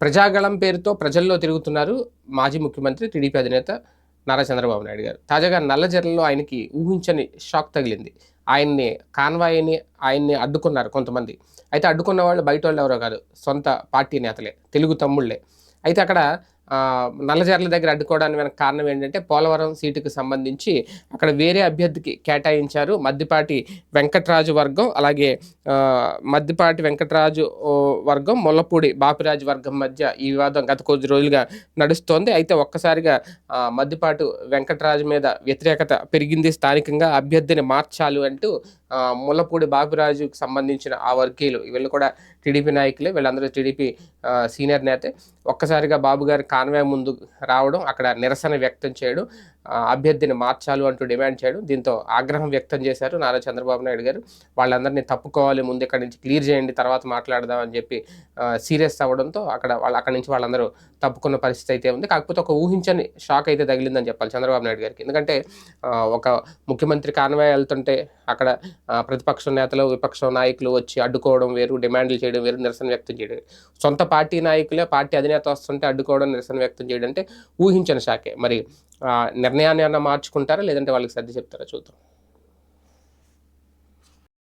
ప్రజాగళం పేరుతో ప్రజల్లో తిరుగుతున్నారు మాజీ ముఖ్యమంత్రి టీడీపీ అధినేత నారా చంద్రబాబు నాయుడు గారు. తాజాగా నల్లజర్లలో ఆయనకి ఊహించని షాక్ తగిలింది. ఆయన్ని కాన్వాయిని ఆయన్ని అడ్డుకున్నారు కొంతమంది. అయితే అడ్డుకున్న వాళ్ళు బయట వాళ్ళు ఎవరో కాదు సొంత పార్టీ నేతలే తెలుగు తమ్ముళ్ళే. అయితే అక్కడ నల్లజర్ల దగ్గర అడ్డుకోవడానికి వెనక కారణం ఏంటంటే పోలవరం సీటుకు సంబంధించి అక్కడ వేరే అభ్యర్థికి కేటాయించారు మద్దిపాటి వెంకట్రాజు వర్గం అలాగే మద్దిపాటి వెంకటరాజు వర్గం ముల్లపూడి బాపిరాజు వర్గం మధ్య ఈ వివాదం గత కొద్ది రోజులుగా నడుస్తోంది. అయితే ఒక్కసారిగా మద్దిపాటు వెంకటరాజు మీద వ్యతిరేకత పెరిగింది. స్థానికంగా అభ్యర్థిని మార్చాలి అంటూ ముల్లపూడి బాపిరాజుకు సంబంధించిన ఆ వర్గీయులు వీళ్ళు కూడా టీడీపీ నాయకులే వీళ్ళందరూ టీడీపీ సీనియర్ నేతే. ఒక్కసారిగా బాబు గారి కాన్వే ముందు రావడం అక్కడ నిరసన వ్యక్తం చేయడం అభ్యర్థిని మార్చాలు అంటూ డిమాండ్ చేయడం దీంతో ఆగ్రహం వ్యక్తం చేశారు నారా చంద్రబాబు నాయుడు గారు. వాళ్ళందరినీ తప్పుకోవాలి ముందు ఇక్కడి నుంచి క్లియర్ చేయండి తర్వాత మాట్లాడదాం అని చెప్పి సీరియస్ అవ్వడంతో అక్కడ వాళ్ళు అక్కడి నుంచి వాళ్ళందరూ తప్పుకున్న పరిస్థితి అయితే ఉంది. కాకపోతే ఒక ఊహించని షాక్ అయితే తగిలిందని చెప్పాలి చంద్రబాబు నాయుడు గారికి. ఎందుకంటే ఒక ముఖ్యమంత్రి కాన్వాయ్ వెళ్తుంటే అక్కడ ప్రతిపక్ష నేతలు విపక్ష నాయకులు వచ్చి అడ్డుకోవడం వేరు డిమాండ్లు చేయడం వేరు నిరసన వ్యక్తం చేయడం సొంత పార్టీ నాయకులే పార్టీ అధినేత వస్తుంటే అడ్డుకోవడం నిరసన వ్యక్తం చేయడం అంటే ఊహించని శాఖే మరి నిర్ణయాన్ని అన్న మార్చుకుంటారా? లేదంటే వాళ్ళకి సర్ది చెప్తారా? చూద్దాం.